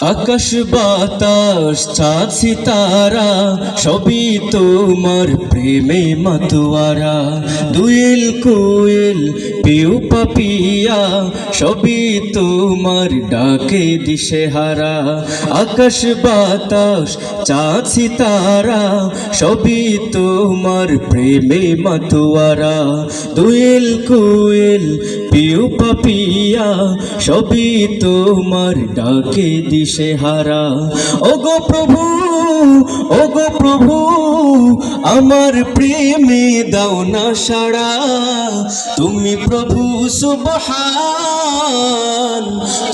আকাশ বাতাস, চাঁদ সিতারা, সবই তোমার প্রেমে মাতুয়ারা। দুইল কুইল পিউ পাপিয়া, সবই তোমার ডাকে দিশে হারা আকাশ বাতাস, চাঁদ সিতারা, সবই তোমার প্রেমে মাতুয়ারা। দুইল কুইল পিউ পাপিয়া, সবই তোমার ডাকে দিশে হারা। ওগো প্রভু ওগো প্রভু, আমার প্রেমে দাও না সাড়া। তুমি প্রভু সুবহান,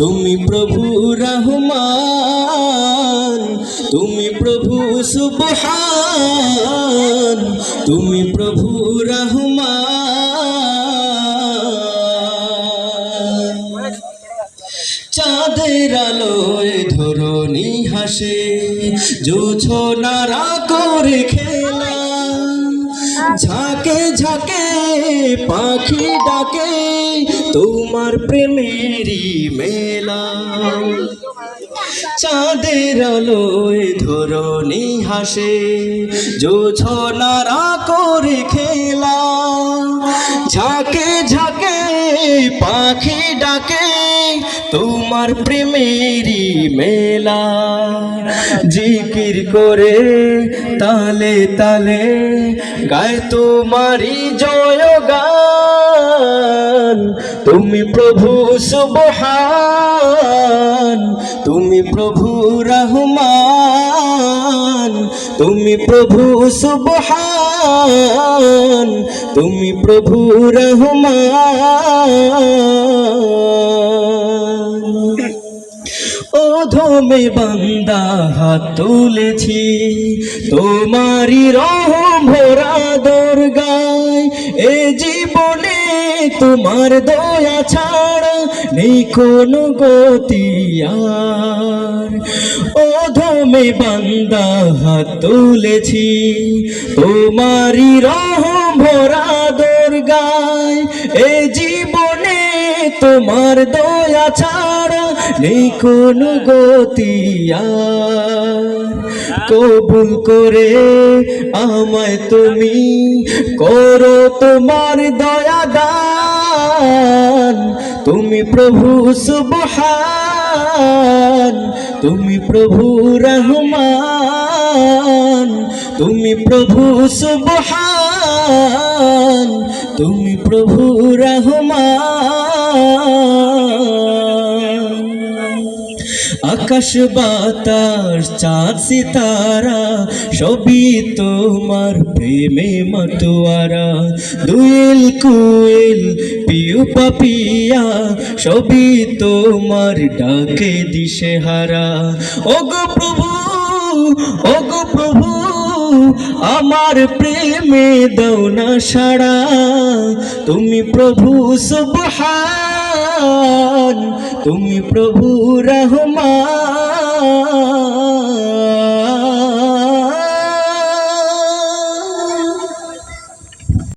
তুমি প্রভু রহমান, তুমি প্রভু সুবহান, তুমি প্রভু রহমান। ধরনি হাসে জোছো নারা করে খেলা। ঝাঁকে ঝাঁকে পাখি ডাকে, তোমার প্রেমেরই মেলা। চাঁদের আলোয় ধরনি হাসে জোছো তোমার প্রেমেরই মেলা। জিকির করে তালে তালে গায় তোমারই জয় গান তুমি প্রভু সুবহান, তুমি প্রভু রহমান, তুমি প্রভু সুবহান, তুমি প্রভু রহমান। অধমে বান্দা হাত তুলেছি। তোমারই রহম ভরা দরগায়, এ জীবনে তোমার দয়া ছাড়া নেই কোনো গতি আর। অধমে বান্দা হাত তুলেছি, তোমারই রহম ভরা দরগায়, এ তোমার দয়া ছাড়া নেই কোনো গতি আর। কবুল করে আমায় তুমি করো তোমার দয়া দান। তুমি প্রভু সুবহান, তুমি প্রভু রহমান, তুমি প্রভু সুবহান। তুমি প্রভু রহমান। আকাশ, বাতাস, চাঁদ, সিতারা, সবই তোমার প্রেমে মতুয়ারা। দুয়েল কুইল পিউ, পাপিয়া, সবই তোমার ডাকে দিশে হারা ওগো প্রভু ওগো প্রভু আমার প্রেমে দৌ না সারা তুমি প্রভু সুবহান তুমি প্রভু রহমান।